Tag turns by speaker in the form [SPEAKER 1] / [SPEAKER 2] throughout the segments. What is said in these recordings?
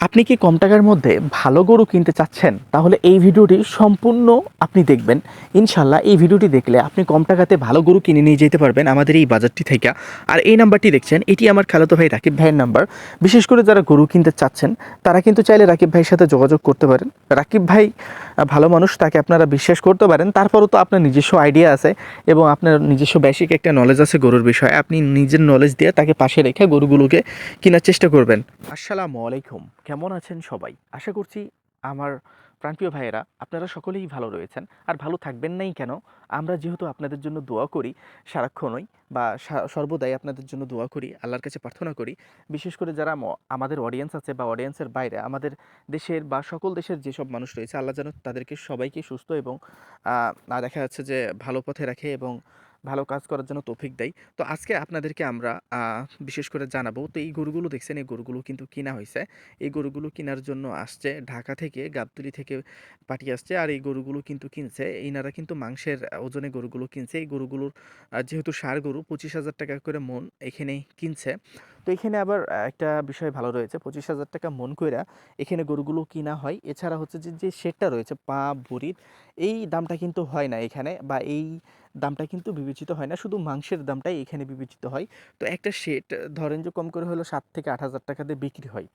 [SPEAKER 1] আপনি কি কম টাকার মধ্যে ভালো গরু কিনতে চাচ্ছেন? তাহলে এই ভিডিওটি সম্পূর্ণ আপনি দেখবেন। ইনশাল্লাহ এই ভিডিওটি দেখলে আপনি কম টাকাতে ভালো গরু কিনে নিয়ে যেতে পারবেন আমাদের এই বাজারটি থেকে। আর এই নাম্বারটি দেখছেন, এটি আমার খালাতো ভাই রাকিব ভাইয়ের নাম্বার। বিশেষ করে যারা গরু কিনতে চাচ্ছেন, তারা কিন্তু চাইলে রাকিব ভাইয়ের সাথে যোগাযোগ করতে পারেন। রাকিব ভাই ভালো মানুষ, তাকে আপনারা বিশ্বাস করতে পারেন। তারপরও তো আপনার নিজস্ব আইডিয়া আছে এবং আপনার নিজস্ব বেসিক একটা নলেজ আছে গরুর বিষয়ে। আপনি নিজের নলেজ দিয়ে তাকে পাশে রেখে গরুগুলোকে কেনার চেষ্টা করবেন। আসসালামু আলাইকুম। কেমন আছেন সবাই? আশা করছি আমার প্রাণপ্রিয় ভাইয়েরা, আপনারা সকলেই ভালো রয়েছেন। আর ভালো থাকবেন নাই কেন? আমরা যেহেতু আপনাদের জন্য দোয়া করি, সারাক্ষণই বা সর্বদাই আপনাদের জন্য দোয়া করি, আল্লাহর কাছে প্রার্থনা করি। বিশেষ করে যারা আমাদের অডিয়েন্স আছে বা অডিয়েন্সের বাইরে, আমাদের দেশের বা সকল দেশের যেসব মানুষ রয়েছে, আল্লাহ যেন তাদেরকে সবাইকে সুস্থ এবং দেখা যাচ্ছে যে ভালো পথে রাখে এবং ভালো কাজ করার জন্য তৌফিক দেয়। তো আজকে আপনাদেরকে আমরা বিশেষ করে জানাব, তো এই গরুগুলো দেখছেন, এই গরুগুলো কিন্তু কিনা হয়েছে এই গরুগুলো কেনার জন্য আসছে ঢাকা থেকে, গাবতলি থেকে পাঠিয়ে আসছে আর এই গরুগুলো কিন্তু কিনছে। ইনারা কিন্তু মাংসের ওজনে গরুগুলো কিনছে। এই গরুগুলোর যেহেতু সার গরু, পঁচিশ হাজার টাকা করে মন এখানে কিনছে। তো এখানে আবার একটা বিষয় ভালো রয়েছে। পঁচিশ হাজার টাকা মন কইরা এখানে গরুগুলো কিনা হয়। এছাড়া হচ্ছে যে যে শেডটা রয়েছে, পা বুড়ির এই দামটা কিন্তু হয় না এখানে বা এই দামটা কিন্তু বিবেচিত হয় না। শুধু মাংসের দামটাই এখানে বিবেচিত হয়। তো একটা শেড ধরেন যে কম করে হলো সাত থেকে আট হাজার টাকাতে বিক্রি হয়।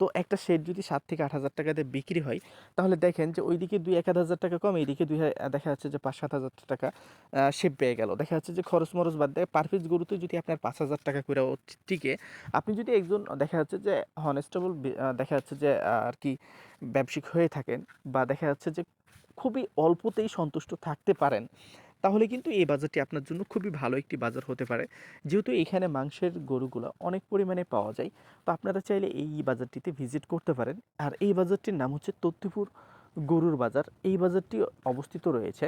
[SPEAKER 1] তো একটা শেড যদি সাত থেকে আট হাজার টাকা দিয়ে বিক্রি হয়, তাহলে দেখেন যে ওইদিকে দুই এক হাজার টাকা কম এইদিকে দুই দেখা যাচ্ছে যে পাঁচ সাত হাজার টাকা সে পেয়ে গেল। দেখা যাচ্ছে যে খরচ মরচ বাদ দেয় পার পিস গরুতে যদি আপনার পাঁচ হাজার টাকা করে টিকে, আপনি যদি একজন, দেখা যাচ্ছে যে হনেস্টেবল দেখা যাচ্ছে যে আর কি ব্যবসায়িক হয়ে থাকেন বা দেখা যাচ্ছে যে খুবই অল্পতেই সন্তুষ্ট থাকতে পারেন তাহলে কিন্তু এই বাজারটি আপনার জন্য খুবই ভালো একটি বাজার হতে পারে। যেহেতু এখানে মাংসের গরুগুলো অনেক পরিমাণে পাওয়া যায়, তো আপনারা চাইলে এই বাজারটিতে ভিজিট করতে পারেন। আর এই বাজারটির নাম হচ্ছে তত্তিপুর গরুর বাজার। এই বাজারটি অবস্থিত রয়েছে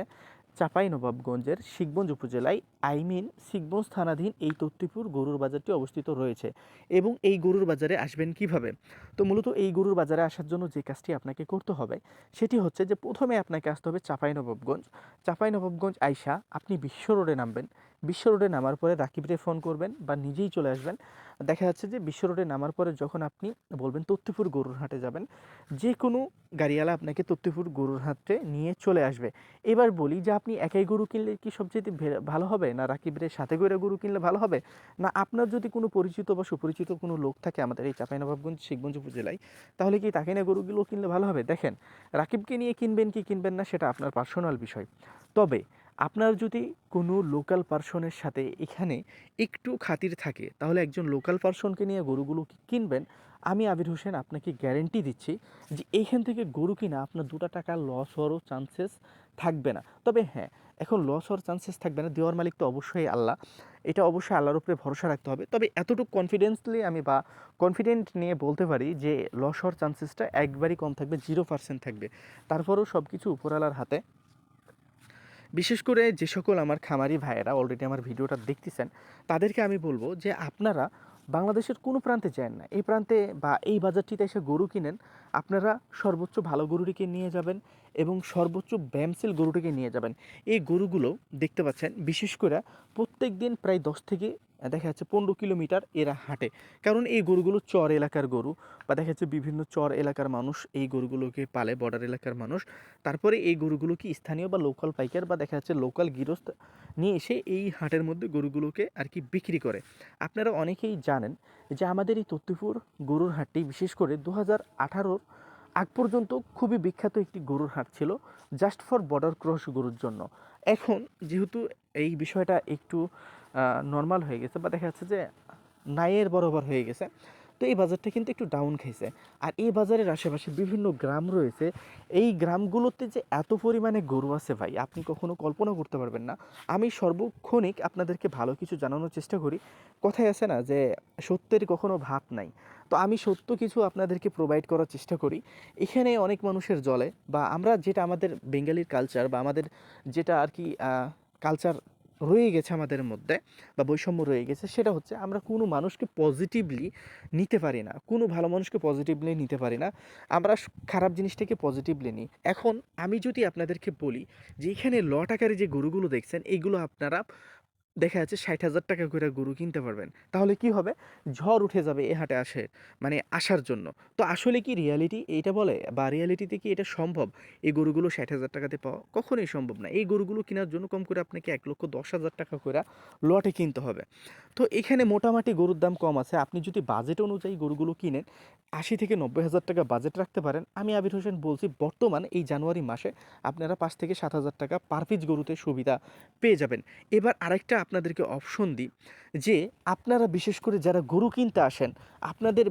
[SPEAKER 1] চাপাই নবাবগঞ্জের শিখগঞ্জ উপজেলায় আইমিন শিখবঞ্জ থানাধীন এই তত্ত্বীপুর গরুর বাজারটি অবস্থিত রয়েছে এবং এই গরুর বাজারে আসবেন কীভাবে? তো মূলত এই গরুর বাজারে আসার জন্য যে কাজটি আপনাকে করতে হবে সেটি হচ্ছে যে প্রথমে আপনাকে আসতে হবে চাপাই নবাবগঞ্জ চাপাই নবাবগঞ্জ আইসা আপনি বিশ্ব রোডে নামবেন। বিশ্ব রোডে নামার পরে রাকিবরে ফোন করবেন বা নিজেই চলে আসবেন। দেখা যাচ্ছে যে বিশ্ব রোডে নামার পরে যখন আপনি বলবেন তত্ত্বপুর গরুর হাটে যাবেন, যে কোনো গাড়িওয়ালা আপনাকে তত্ত্বপুর গরুর হাটে নিয়ে চলে আসবে। এবার বলি যে আপনি একাই গরু কিনলে কি সবচেয়ে ভালো হবে? না রাকিবরের সাথে করে গরু কিনলে ভালো হবে? না আপনার যদি কোনো পরিচিত বা সুপরিচিত কোনো লোক থাকে আমাদের এই চাঁপাইনবাবগঞ্জ, শিখগঞ্জ উপজেলায়, তাহলে কি তাকে না গরুগুলো কিনলে ভালো হবে? দেখেন, রাকিবকে নিয়ে কিনবেন কি কিনবেন না সেটা আপনার পার্সোনাল বিষয়। তবে আপনার যদি কোনো লোকাল পার্সনের সাথে এখানে একটু খাতির থাকে, তাহলে একজন লোকাল পার্সনকে নিয়ে গরুগুলো কিনবেন? আমি আবির হোসেন আপনাকে গ্যারেন্টি দিচ্ছি যে এইখান থেকে গরু কিনা আপনার দুটা টাকা লস হওয়ারও চান্সেস থাকবে না। তবে হ্যাঁ এখন লস হওয়ার চান্সেস থাকবে না, দেওয়ার মালিক তো অবশ্যই আল্লাহ। এটা অবশ্যই আল্লাহর উপরে ভরসা রাখতে হবে। তবে এতটুকু কনফিডেন্সলি আমি বা কনফিডেন্ট নিয়ে বলতে পারি যে লস হওয়ার চান্সেসটা একবারই কম থাকবে জিরো পার্সেন্ট থাকবে। তারপরেও সব কিছু উপরওয়ালার হাতে। বিশেষ করে যে সকল আমার খামারি ভাইয়েরা অলরেডি আমার ভিডিওটা দেখতেছেন, তাদেরকে আমি বলব যে আপনারা বাংলাদেশের কোনো প্রান্তে যান না। এই প্রান্তে বা এই বাজারটিতে এসে গরু কিনেন, আপনারা সর্বোচ্চ ভালো গরুটিকে নিয়ে যাবেন এবং সর্বোচ্চ ব্যামসেল গরুটিকে নিয়ে যাবেন। এই গরুগুলো দেখতে পাচ্ছেন, বিশেষ করে প্রত্যেক দিন প্রায় দশ থেকে, দেখা যাচ্ছে পনেরো কিলোমিটার এরা হাঁটে। কারণ এই গরুগুলো চর এলাকার গরু বা দেখা যাচ্ছে বিভিন্ন চর এলাকার মানুষ, এই গরুগুলোকে পালে বর্ডার এলাকার মানুষ। তারপরে এই গরুগুলো কি স্থানীয় বা লোকাল পাইকার বা দেখা যাচ্ছে লোকাল গৃহস্থ নিয়ে এসে এই হাটের মধ্যে গরুগুলোকে আর কি বিক্রি করে। আপনারা অনেকেই জানেন যে আমাদের এই তত্ত্বপুর গরুর হাটটি বিশেষ করে দু হাজার আঠারোর আগ পর্যন্ত খুবই বিখ্যাত একটি গরুর হাট ছিল জাস্ট ফর বর্ডার ক্রস গরুর জন্য। এখন যেহেতু এই বিষয়টা একটু নর্মাল হয়ে গেছে, বা দেখা যাচ্ছে যে, নাইয়ের বরাবর হয়ে গেছে তো এই বাজারটা কিন্তু একটু ডাউন খাইছে। আর এই বাজারের আশেপাশে বিভিন্ন গ্রাম রয়েছে। এই গ্রামগুলোতে যে এত পরিমাণে গরু আছে ভাই, আপনি কখনো কল্পনা করতে পারবেন না। আমি সর্বক্ষণিক আপনাদেরকে ভালো কিছু জানানোর চেষ্টা করি। কথায় আছে না যে, সত্যের কখনো ভাত নাই। তো আমি সত্য কিছু আপনাদেরকে প্রোভাইড করার চেষ্টা করি। এখানে অনেক মানুষের জলে বা আমরা যেটা আমাদের বেঙ্গালির কালচার বা আমাদের যেটা আর কি কালচার রয়ে গেছে আমাদের মধ্যে বা বৈষম্য রয়ে গেছে, সেটা হচ্ছে আমরা কোনো মানুষকে পজিটিভলি নিতে পারি না, কোনো ভালো মানুষকে পজিটিভলি নিতে পারি না, আমরা খারাপ জিনিসটাকে পজিটিভলি নিই। এখন আমি যদি আপনাদেরকে বলি যে এখানে লট আকারে যে গরুগুলো দেখছেন, এগুলো আপনারা দেখা যাচ্ছে ষাট হাজার টাকা করে গরু কিনতে পারবেন। তাহলে কি হবে? ঝড় উঠে যাবে এ হাটে আসে মানে আসার জন্য। তো আসলে কি রিয়ালিটি এইটা বলে? বা রিয়ালিটিতে কি এটা সম্ভব? এই গরুগুলো ষাট হাজার টাকাতে পাওয়া কখনোই সম্ভব না। এই গরুগুলো কেনার জন্য কম করে আপনাকে এক লক্ষ দশ হাজার টাকা করে লটে কিনতে হবে। তো এখানে মোটামুটি গরুর দাম কম আছে। আপনি যদি বাজেট অনুযায়ী গরুগুলো কিনেন, আশি থেকে নব্বই হাজার টাকা বাজেট রাখতে পারেন। আমি আবির হোসেন বলছি, বর্তমান এই জানুয়ারি মাসে আপনারা পাঁচ থেকে সাত হাজার টাকা পার গরুতে সুবিধা পেয়ে যাবেন। এবার আরেকটা আপনাদেরকে অপশন দিই যে আপনারা বিশেষ করে যারা গরু কিনতে আসেন, আপনাদের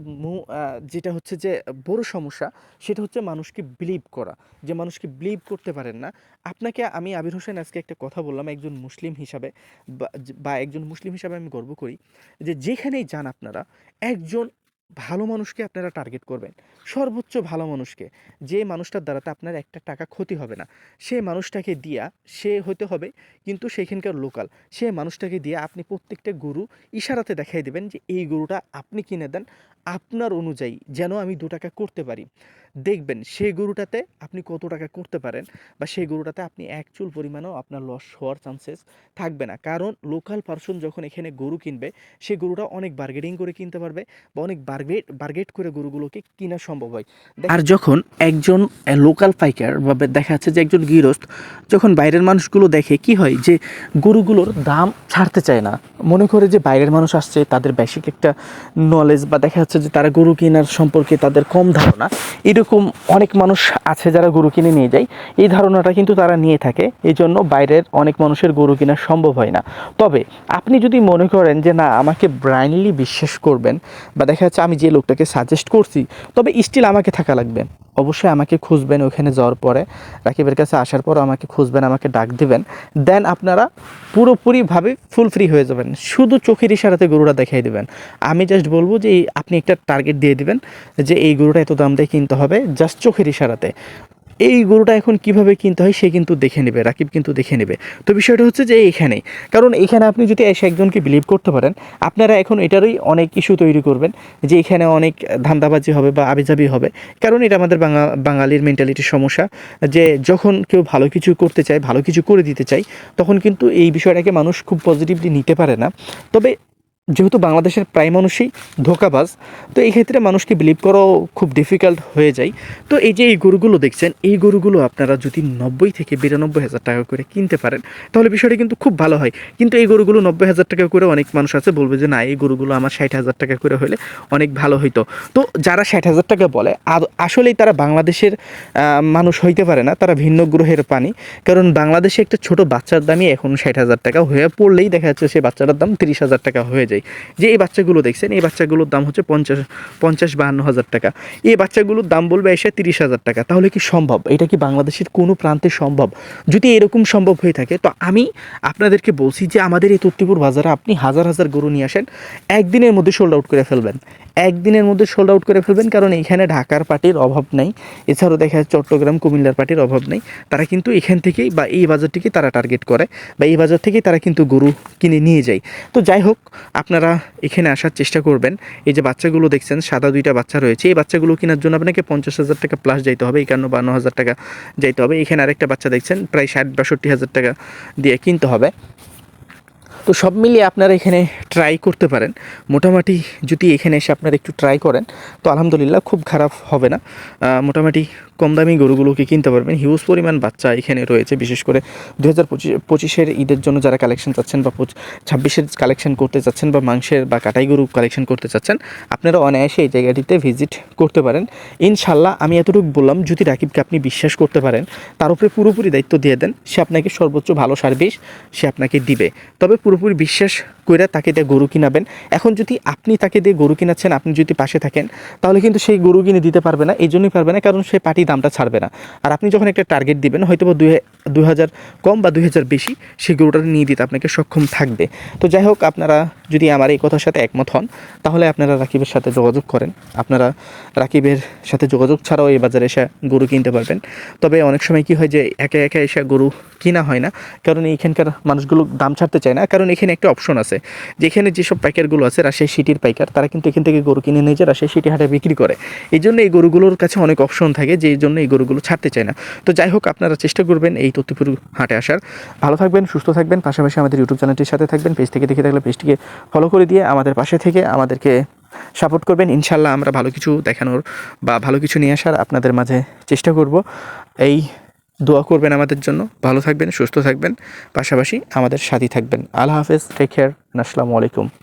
[SPEAKER 1] যেটা হচ্ছে যে বড় সমস্যা, সেটা হচ্ছে মানুষকে বিলিভ করা, যে মানুষকে বিলিভ করতে পারেন না। আপনাকে আমি আবির হোসেন আজকে একটা কথা বললাম একজন মুসলিম হিসাবে বা- একজন মুসলিম হিসাবে আমি গর্ব করি, যে যেখানেই যান আপনারা, একজন ভালো মানুষকে আপনারা টার্গেট করবেন। সর্বোচ্চ ভালো মানুষকে। যে মানুষটার দ্বারাতে আপনার একটা টাকা ক্ষতি হবে না, সে মানুষটাকে দিয়া সে হতে হবে কিন্তু সেখানকার লোকাল সে মানুষটাকে দিয়ে আপনি প্রত্যেকটা গরু ইশারাতে দেখাই দেবেন যে, এই গরুটা আপনি কিনে দেন, আপনার অনুযায়ী যেন আমি দু টাকা করতে পারি। দেখবেন সেই গরুটাতে আপনি কত টাকা করতে পারেন বা সেই গরুটাতে আপনি এক চুল পরিমাণেও আপনার লস হওয়ার চান্সেস থাকবে না। কারণ লোকাল পার্সন যখন এখানে গরু কিনবে সেই গরুটা অনেক বার্গেটিং করে কিনতে পারবে বা অনেক বার্গেট বার্গেট করে গরুগুলোকে কেনা সম্ভব হয়। আর যখন একজন লোকাল পাইকার বা দেখা যাচ্ছে যে একজন গৃহস্থ, যখন বাইরের মানুষগুলো দেখে, কি হয় যে গরুগুলোর দাম ছাড়তে চায় না। মনে করে যে বাইরের মানুষ আসছে, তাদের বেসিক একটা নলেজ বা দেখা যাচ্ছে যে তারা গরু কেনার সম্পর্কে তাদের কম ধারণা, এরকম অনেক মানুষ আছে যারা গরু কিনে নিয়ে যায়। এই ধারণাটা কিন্তু তারা নিয়ে থাকে। এই জন্য বাইরের অনেক মানুষের গরু কেনা সম্ভব হয় না। তবে আপনি যদি মনে করেন যে, না, আমাকে ব্রাইনলি বিশ্বাস করবেন বা দেখা যাচ্ছে আমি যে লোকটাকে সাজেস্ট করছি, তবে স্টিল আমাকে থাকা লাগবে। অবশ্যই আমাকে খুঁজবেন ওখানে যাওয়ার পরে। রাকিবের কাছে আসার পর আমাকে খুঁজবেন, আমাকে ডাক দিবেন। দেন আপনারা পুরোপুরিভাবে ফুল ফ্রি হয়ে যাবেন। শুধু চোখের ইশারাতে গরুটা দেখাই দেবেন। আমি জাস্ট বলব যে আপনি একটা টার্গেট দিয়ে দিবেন যে এই গরুটা এত দাম দিয়ে কিনতে হবে জাস্ট চোখের ইশারাতে। এই গরুটা এখন কীভাবে কিনতে হয় সে কিন্তু দেখে নেবে, রাকিব কিন্তু দেখে নেবে। তো বিষয়টা হচ্ছে যে এইখানেই কারণ এখানে আপনি যদি এসে একজনকে বিলিভ করতে পারেন, আপনারা এখন এটারই অনেক ইস্যু তৈরি করবেন, যে এখানে অনেক ধান্দাবাজি হবে বা আবিজাবি হবে। কারণ এটা আমাদের বাঙা, বাঙালির মেন্টালিটির সমস্যা, যে যখন কেউ ভালো কিছু করতে চায়, ভালো কিছু করে দিতে চায়, তখন কিন্তু এই বিষয়টাকে মানুষ খুব পজিটিভলি নিতে পারে না। তবে যেহেতু বাংলাদেশের প্রায় মানুষই ধোকাবাজ, তো এই ক্ষেত্রে মানুষকে বিলিভ করাও খুব ডিফিকাল্ট হয়ে যায়। তো এই যে এই গরুগুলো দেখছেন, এই গরুগুলো আপনারা যদি নব্বই থেকে বিরানব্বই হাজার টাকা করে কিনতে পারেন, তাহলে বিষয়টা কিন্তু খুব ভালো হয়। কিন্তু এই গরুগুলো নব্বই হাজার টাকা করে অনেক মানুষ আছে, বলবে যে না, এই গরুগুলো আমার ষাট হাজার টাকা করে হলে অনেক ভালো হইতো। তো যারা ষাট হাজার টাকা বলে আসলেই তারা বাংলাদেশের মানুষ হইতে পারে না, তারা ভিন্ন গ্রহের পানি। কারণ বাংলাদেশে একটা ছোট বাচ্চার দামই এখন ষাট হাজার টাকা হয়ে পড়লেই দেখা যাচ্ছে সেই বাচ্চাটার দাম তিরিশ হাজার টাকা হয়ে যায়। যে এই বাচ্চাগুলো দেখছেন, এই বাচ্চাগুলোর দাম হচ্ছে পঞ্চাশ পঞ্চাশ বাহান্ন হাজার টাকা। এই বাচ্চাগুলোর দাম বলবে এসে তিরিশ হাজার টাকা। তাহলে কি সম্ভব? এটা কি বাংলাদেশের কোনো প্রান্তে সম্ভব? যদি এরকম সম্ভব হয়ে থাকে, তো আমি আপনাদেরকে বলছি যে আমাদের এই তত্তিপুর বাজারে আপনি হাজার হাজার গরু নিয়ে আসেন, একদিনের মধ্যে সোল্ড আউট করে ফেলবেন। একদিনের মধ্যে সোল্ড আউট করে ফেলবেন, কারণ এখানে ঢাকার পার্টির অভাব নেই। এছাড়াও দেখা যাচ্ছে চট্টগ্রাম, কুমিল্লার পার্টির অভাব নেই। তারা কিন্তু এখান থেকেই বা এই বাজারটিকে তারা টার্গেট করে, বা এই বাজার থেকেই তারা কিন্তু গরু কিনে নিয়ে যায়। তো যাই হোক, আপনারা এখানে আসার চেষ্টা করবেন। এই যে বাচ্চাগুলো দেখছেন, সাদা দুইটা বাচ্চা রয়েছে। এই বাচ্চাগুলো কেনার জন্য আপনাকে পঞ্চাশ হাজার টাকা প্লাস যাইতে হবে একান্ন বান্ন হাজার টাকা যাইতে হবে। এখানে আরেকটা বাচ্চা দেখছেন, প্রায় ষাট, বাষট্টি হাজার টাকা দিয়ে কিনতে হবে। তো সব মিলিয়ে আপনারা এখানে ট্রাই করতে পারেন। মোটামুটি যদি এখানে এসে আপনারা একটু ট্রাই করেন, তো আলহামদুলিল্লাহ খুব খারাপ হবে না। মোটামুটি কম দামি গরুগুলোকে কিনতে পারবেন। হিউজ পরিমাণ বাচ্চা এখানে রয়েছে, বিশেষ করে দু হাজার পঁচিশ, পঁচিশের ঈদের জন্য যারা কালেকশন চাচ্ছেন বা ছাব্বিশের কালেকশন করতে চাচ্ছেন বা মাংসের বা কাটাই গরু কালেকশন করতে চাচ্ছেন, আপনারা অনায়াসে এই জায়গাটিতে ভিজিট করতে পারেন। ইনশাল্লাহ আমি এতটুকু বললাম, যদি রাকিবকে আপনি বিশ্বাস করতে পারেন, তার উপরে পুরোপুরি দায়িত্ব দিয়ে দেন, সে আপনাকে সর্বোচ্চ ভালো সার্ভিস সে আপনাকে দিবে। তবে পুরোপুরি বিশ্বাস করে তাকে দিয়ে গরু কিনাবেন। এখন যদি আপনি তাকে দিয়ে গরু কিনাচ্ছেন, আপনি যদি পাশে থাকেন, তাহলে কিন্তু সেই গরু কিনে দিতে পারবে না, এই জন্যই পারবে না, কারণ সে পার্টি দামটা ছাড়বে না। আর আপনি যখন একটা টার্গেট দিবেন হয়তো বা হাজার কম বা দুই হাজার বেশি, সেই গরুটা নিয়ে দিতে আপনাকে সক্ষম থাকবে। তো যাই হোক, আপনারা যদি আমার এই কথার সাথে একমত হন, তাহলে আপনারা রাকিবের সাথে যোগাযোগ করেন। আপনারা রাকিবের সাথে যোগাযোগ ছাড়াও এই বাজারে এসে গরু কিনতে পারবেন। তবে অনেক সময় কি হয় যে, একে একে এসে গরু কিনা হয় না, কারণ এইখানকার মানুষগুলো দাম ছাড়তে চায় না। কারণ কারণ এখানে একটা অপশন আছে, যেখানে যেসব পাইকারগুলো আছে, রাজশাহী সিটির পাইকার, তারা কিন্তু এখান থেকে গরু কিনে নিয়ে যে রাজশাহী সিটি হাটে বিক্রি করে। এই জন্য এই গরুগুলোর কাছে অনেক অপশন থাকে যে জন্য এই গরুগুলো ছাড়তে চায় না। তো যাই হোক, আপনারা চেষ্টা করবেন এই তথ্যপুর হাটে আসার। ভালো থাকবেন, সুস্থ থাকবেন, পাশাপাশি আমাদের ইউটিউব চ্যানেলটির সাথে থাকবেন পেজ থেকে দেখে থাকলে পেজটিকে ফলো করে দিয়ে আমাদের পাশে থেকে আমাদেরকে সাপোর্ট করবেন। ইনশাল্লাহ আমরা ভালো কিছু দেখানোর বা ভালো কিছু নিয়ে আসার আপনাদের মাঝে চেষ্টা করব। এই দোয়া করবেন আমাদের জন্য। ভালো থাকবেন, সুস্থ থাকবেন, পাশাপাশি আমাদের সাথী থাকবেন। আল্লাহ হাফেজ টেক কেয়ার আসসালামু আলাইকুম।